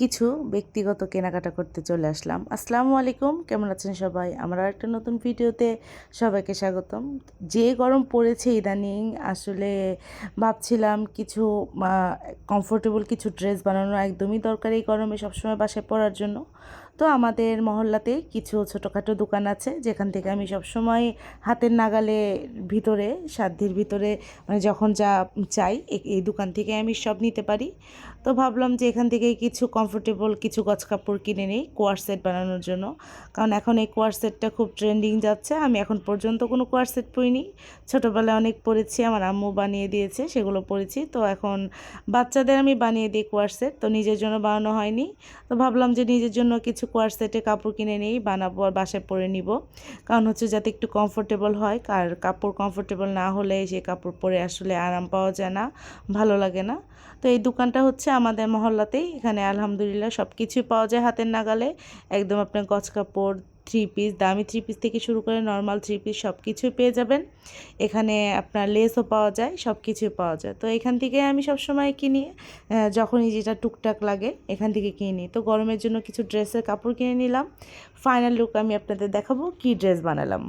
কিছু ব্যক্তিগত কেনাকাটা করতে চলে আসলাম। আসসালামু আলাইকুম, কেমন আছেন সবাই? আমরা একটা নতুন ভিডিওতে সবাইকে স্বাগতম। যে গরম পড়েছে ইদানিং, আসলে ভাবছিলাম কিছু কমফোর্টেবল কিছু ড্রেস বানানো একদমই দরকার এই গরমে সবসময় বাসায় পরার জন্য। তো আমাদের মহল্লাতে কিছু ছোটোখাটো দোকান আছে, যেখান থেকে আমি সবসময় হাতের নাগালে ভিতরে, সাধ্যের ভিতরে মানে যখন যা চাই এই দোকান থেকে আমি সব নিতে পারি। তো ভাবলাম যে এখান থেকে কিছু কমফোর্টেবল কিছু গছ কাপড় কিনে নিই কোয়ার সেট বানানোর জন্য। কারণ এখন এই কোয়ার সেটটা খুব ট্রেন্ডিং যাচ্ছে, আমি এখন পর্যন্ত কোনো কোয়ার সেট পরিনি। ছোটোবেলায় অনেক পরেছি, আমার আম্মু বানিয়ে দিয়েছে, সেগুলো পরেছি। তো এখন বাচ্চাদের আমি বানিয়ে দিই কোয়ার সেট, তো নিজের জন্য বানানো হয়নি। তো ভাবলাম যে নিজের জন্য কিছু কোয়ার সেটে কাপড় কিনে নিই বানাবো আর বাসায় পরে নিব। কারণ হচ্ছে যাতে একটু কমফোর্টেবল হয়। আর কাপড় কমফোর্টেবল না হলে সেই কাপড় পরে আসলে আরাম পাওয়া যায় না, ভালো লাগে না। তো এই দোকানটা হচ্ছে আমাদের মহল্লাতেই। এখানে আলহামদুলিল্লাহ সব কিছুই পাওয়া যায় হাতের নাগালে। একদম আপনার গছ কাপড় থ্রি পিস দামি থ্রি পিস থেকে শুরু করে নর্মাল থ্রি পিস সব কিছুই পেয়ে যাবেন। এখানে আপনার লেসও পাওয়া যায় সব কিছুই পাওয়া যায়। তো এখান থেকে আমি সব সময় কিনি যখনই যেটা টুকটাক লাগে, এখান থেকে কিনি তো গরমের জন্য কিছু ড্রেসের কাপড় কিনে নিলাম। ফাইনাল লুক আমি আপনাদের দেখাবো, কি ড্রেস বানালাম।